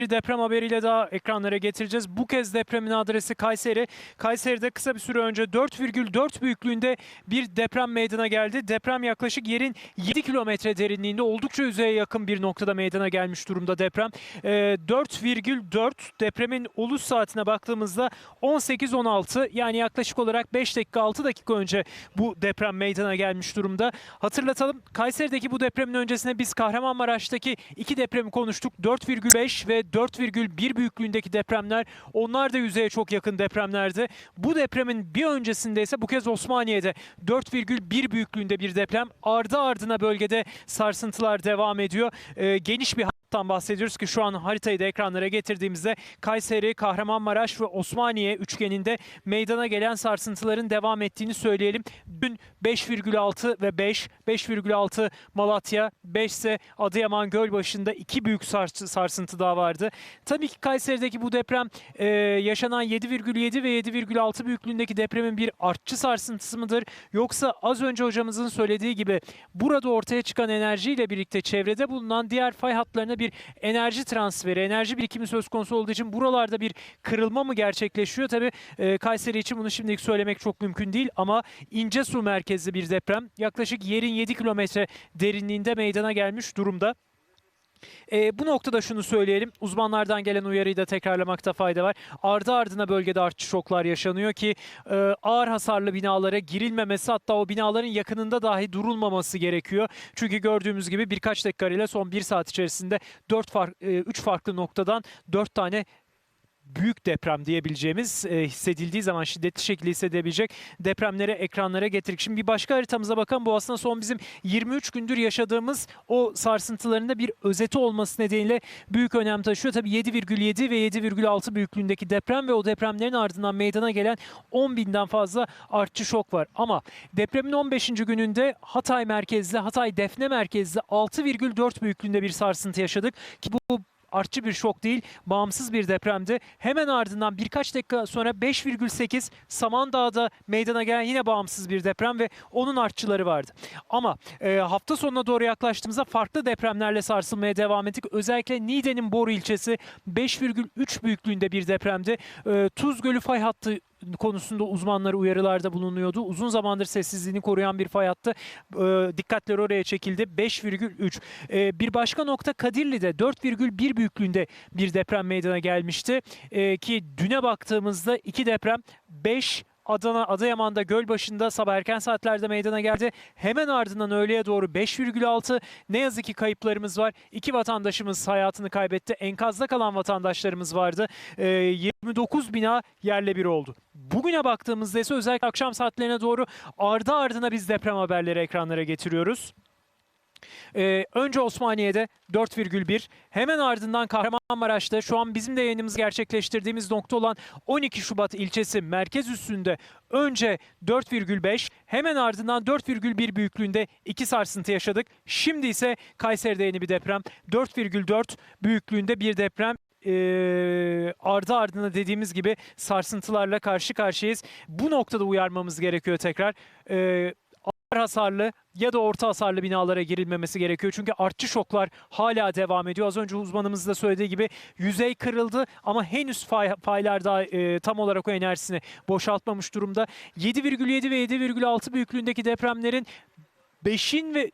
Bir deprem haberiyle daha ekranlara getireceğiz. Bu kez depremin adresi Kayseri. Kayseri'de kısa bir süre önce 4,4 büyüklüğünde bir deprem meydana geldi. Deprem yaklaşık yerin 7 kilometre derinliğinde oldukça yüzeye yakın bir noktada meydana gelmiş durumda deprem. Ee, 4,4 depremin oluş saatine baktığımızda 18-16 yani yaklaşık olarak 5 dakika 6 dakika önce bu deprem meydana gelmiş durumda. Hatırlatalım Kayseri'deki bu depremin öncesinde biz Kahramanmaraş'taki iki depremi konuştuk. 4,5 ve 4,1 büyüklüğündeki depremler onlar da yüzeye çok yakın depremlerdi. Bu depremin bir öncesinde ise bu kez Osmaniye'de 4,1 büyüklüğünde bir deprem. Ardı ardına bölgede sarsıntılar devam ediyor. Ee, geniş bir hattan bahsediyoruz ki şu an haritayı da ekranlara getirdiğimizde Kayseri, Kahramanmaraş ve Osmaniye üçgeninde meydana gelen sarsıntıların devam ettiğini söyleyelim. Dün 5,6 ve 5, 5,6 Malatya, 5 ise Adıyaman Gölbaşı'nda iki büyük sars- sarsıntı daha vardı. Tabii ki Kayseri'deki bu deprem e, yaşanan 7,7 ve 7,6 büyüklüğündeki depremin bir artçı sarsıntısı mıdır? Yoksa az önce hocamızın söylediği gibi burada ortaya çıkan enerjiyle birlikte çevrede bulunan diğer fay hatlarına bir enerji transferi, enerji birikimi söz konusu olduğu için buralarda bir kırılma mı gerçekleşiyor? Tabii e, Kayseri için bunu şimdilik söylemek çok mümkün değil ama ince su merkezli bir deprem. Yaklaşık yerin 7 kilometre derinliğinde meydana gelmiş durumda. E, bu noktada şunu söyleyelim. Uzmanlardan gelen uyarıyı da tekrarlamakta fayda var. Ardı ardına bölgede artçı şoklar yaşanıyor ki e, ağır hasarlı binalara girilmemesi hatta o binaların yakınında dahi durulmaması gerekiyor. Çünkü gördüğümüz gibi birkaç dakika ile son bir saat içerisinde 4 fark, 3 farklı noktadan 4 tane büyük deprem diyebileceğimiz e, hissedildiği zaman şiddetli şekilde hissedebilecek depremlere ekranlara getirdik. Şimdi bir başka haritamıza bakalım. Bu aslında son bizim 23 gündür yaşadığımız o sarsıntıların da bir özeti olması nedeniyle büyük önem taşıyor. Tabii 7,7 ve 7,6 büyüklüğündeki deprem ve o depremlerin ardından meydana gelen 10 binden fazla artçı şok var. Ama depremin 15. gününde Hatay merkezli, Hatay Defne merkezli 6,4 büyüklüğünde bir sarsıntı yaşadık ki bu artçı bir şok değil, bağımsız bir depremdi. Hemen ardından birkaç dakika sonra 5,8 Samandağ'da meydana gelen yine bağımsız bir deprem ve onun artçıları vardı. Ama e, hafta sonuna doğru yaklaştığımızda farklı depremlerle sarsılmaya devam ettik. Özellikle Niğde'nin Boru ilçesi 5,3 büyüklüğünde bir depremdi. E, Tuz Gölü fay hattı konusunda uzmanlar uyarılarda bulunuyordu. Uzun zamandır sessizliğini koruyan bir fay hattı. E, dikkatler oraya çekildi. 5,3. E, bir başka nokta Kadirli'de 4,1 büyüklüğünde bir deprem meydana gelmişti. E, ki düne baktığımızda iki deprem 5 Adana, Adıyaman'da Gölbaşı'nda sabah erken saatlerde meydana geldi. Hemen ardından öğleye doğru 5,6 ne yazık ki kayıplarımız var. İki vatandaşımız hayatını kaybetti. Enkazda kalan vatandaşlarımız vardı. Ee, 29 bina yerle bir oldu. Bugüne baktığımızda ise özellikle akşam saatlerine doğru ardı ardına biz deprem haberleri ekranlara getiriyoruz. Ee, önce Osmaniye'de 4,1 hemen ardından Kahramanmaraş'ta şu an bizim de yayınımızı gerçekleştirdiğimiz nokta olan 12 Şubat ilçesi merkez üssünde önce 4,5 hemen ardından 4,1 büyüklüğünde iki sarsıntı yaşadık. Şimdi ise Kayseri'de yeni bir deprem 4,4 büyüklüğünde bir deprem Ee, ardı ardına dediğimiz gibi sarsıntılarla karşı karşıyayız. Bu noktada uyarmamız gerekiyor tekrar. Ee, hasarlı ya da orta hasarlı binalara girilmemesi gerekiyor. Çünkü artçı şoklar hala devam ediyor. Az önce uzmanımız da söylediği gibi yüzey kırıldı ama henüz fay, faylar daha e, tam olarak o enerjisini boşaltmamış durumda. 7,7 ve 7,6 büyüklüğündeki depremlerin 5'in ve